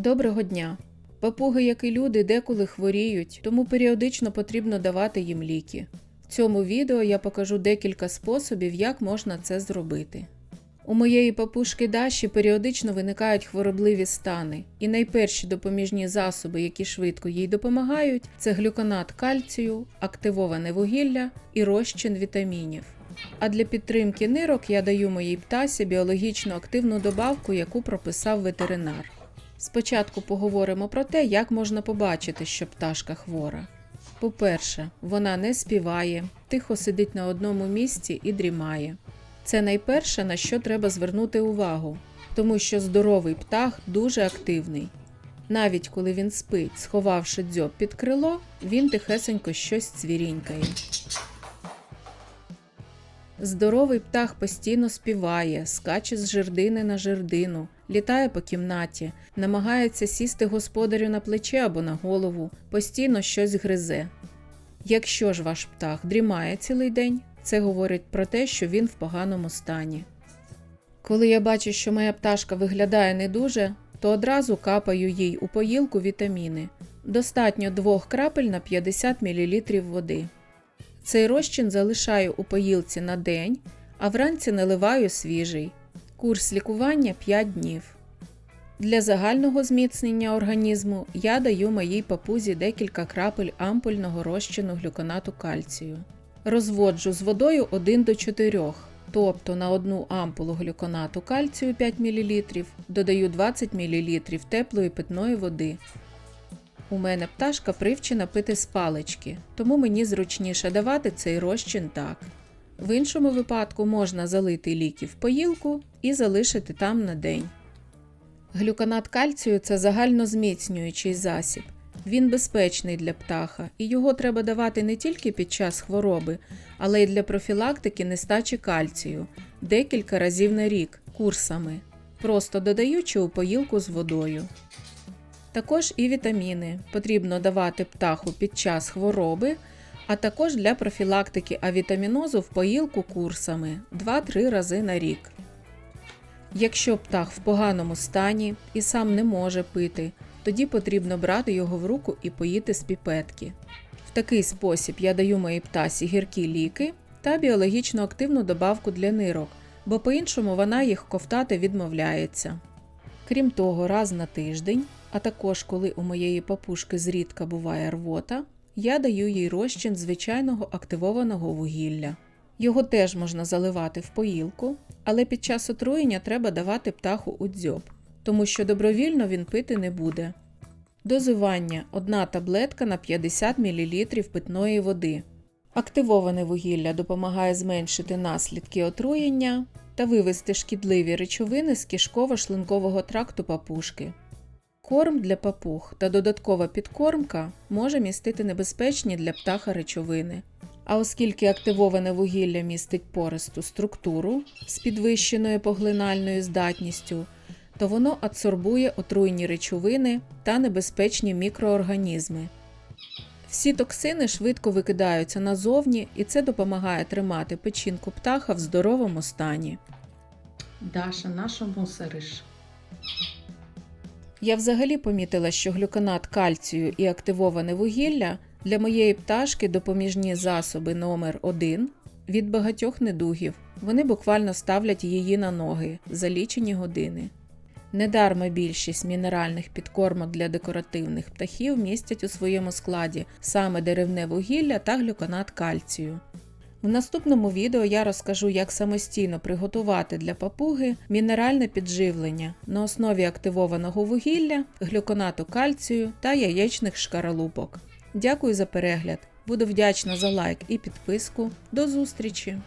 Доброго дня! Папуги, як і люди, деколи хворіють, тому періодично потрібно давати їм ліки. В цьому відео я покажу декілька способів, як можна це зробити. У моєї папушки Даші періодично виникають хворобливі стани, і найперші допоміжні засоби, які швидко їй допомагають, це глюконат кальцію, активоване вугілля і розчин вітамінів. А для підтримки нирок я даю моїй птасі біологічно активну добавку, яку прописав ветеринар. Спочатку поговоримо про те, як можна побачити, що пташка хвора. По-перше, вона не співає, тихо сидить на одному місці і дрімає. Це найперше, на що треба звернути увагу, тому що здоровий птах дуже активний. Навіть коли він спить, сховавши дзьоб під крило, він тихесенько щось цвірінькає. Здоровий птах постійно співає, скаче з жердини на жердину, літає по кімнаті, намагається сісти господарю на плече або на голову, постійно щось гризе. Якщо ж ваш птах дрімає цілий день, це говорить про те, що він в поганому стані. Коли я бачу, що моя пташка виглядає не дуже, то одразу капаю їй у поїлку вітаміни. Достатньо двох крапель на 50 мл води. Цей розчин залишаю у поїлці на день, а вранці наливаю свіжий. Курс лікування 5 днів. Для загального зміцнення організму я даю моїй папузі декілька крапель ампульного розчину глюконату кальцію. Розводжу з водою 1 до 4, тобто на одну ампулу глюконату кальцію 5 мл додаю 20 мл теплої питної води. У мене пташка привчена пити з палички, тому мені зручніше давати цей розчин так. В іншому випадку можна залити ліки в поїлку і залишити там на день. Глюконат кальцію це загальнозміцнюючий засіб. Він безпечний для птаха, і його треба давати не тільки під час хвороби, але й для профілактики нестачі кальцію декілька разів на рік курсами, просто додаючи у поїлку з водою. Також і вітаміни потрібно давати птаху під час хвороби, а також для профілактики авітамінозу в поїлку курсами 2-3 рази на рік. Якщо птах в поганому стані і сам не може пити, тоді потрібно брати його в руку і поїти з піпетки. В такий спосіб я даю моїй птасі гіркі ліки та біологічно активну добавку для нирок, бо по-іншому вона їх ковтати відмовляється. Крім того, раз на тиждень, а також коли у моєї папушки зрідка буває рвота, я даю їй розчин звичайного активованого вугілля. Його теж можна заливати в поїлку, але під час отруєння треба давати птаху у дзьоб, тому що добровільно він пити не буде. Дозування 1 таблетка на 50 мл питної води. Активоване вугілля допомагає зменшити наслідки отруєння та вивести шкідливі речовини з кишково-шлункового тракту папушки. Корм для папуг та додаткова підкормка може містити небезпечні для птаха речовини. А оскільки активоване вугілля містить пористу структуру з підвищеною поглинальною здатністю, то воно адсорбує отруйні речовини та небезпечні мікроорганізми. Всі токсини швидко викидаються назовні, і це допомагає тримати печінку птаха в здоровому стані. Даша, наша мусориш. Я взагалі помітила, що глюконат кальцію і активоване вугілля для моєї пташки допоміжні засоби номер 1 від багатьох недугів. Вони буквально ставлять її на ноги за лічені години. Недарма більшість мінеральних підкормок для декоративних птахів містять у своєму складі саме деревне вугілля та глюконат кальцію. В наступному відео я розкажу, як самостійно приготувати для папуги мінеральне підживлення на основі активованого вугілля, глюконату кальцію та яєчних шкаралупок. Дякую за перегляд! Буду вдячна за лайк і підписку. До зустрічі!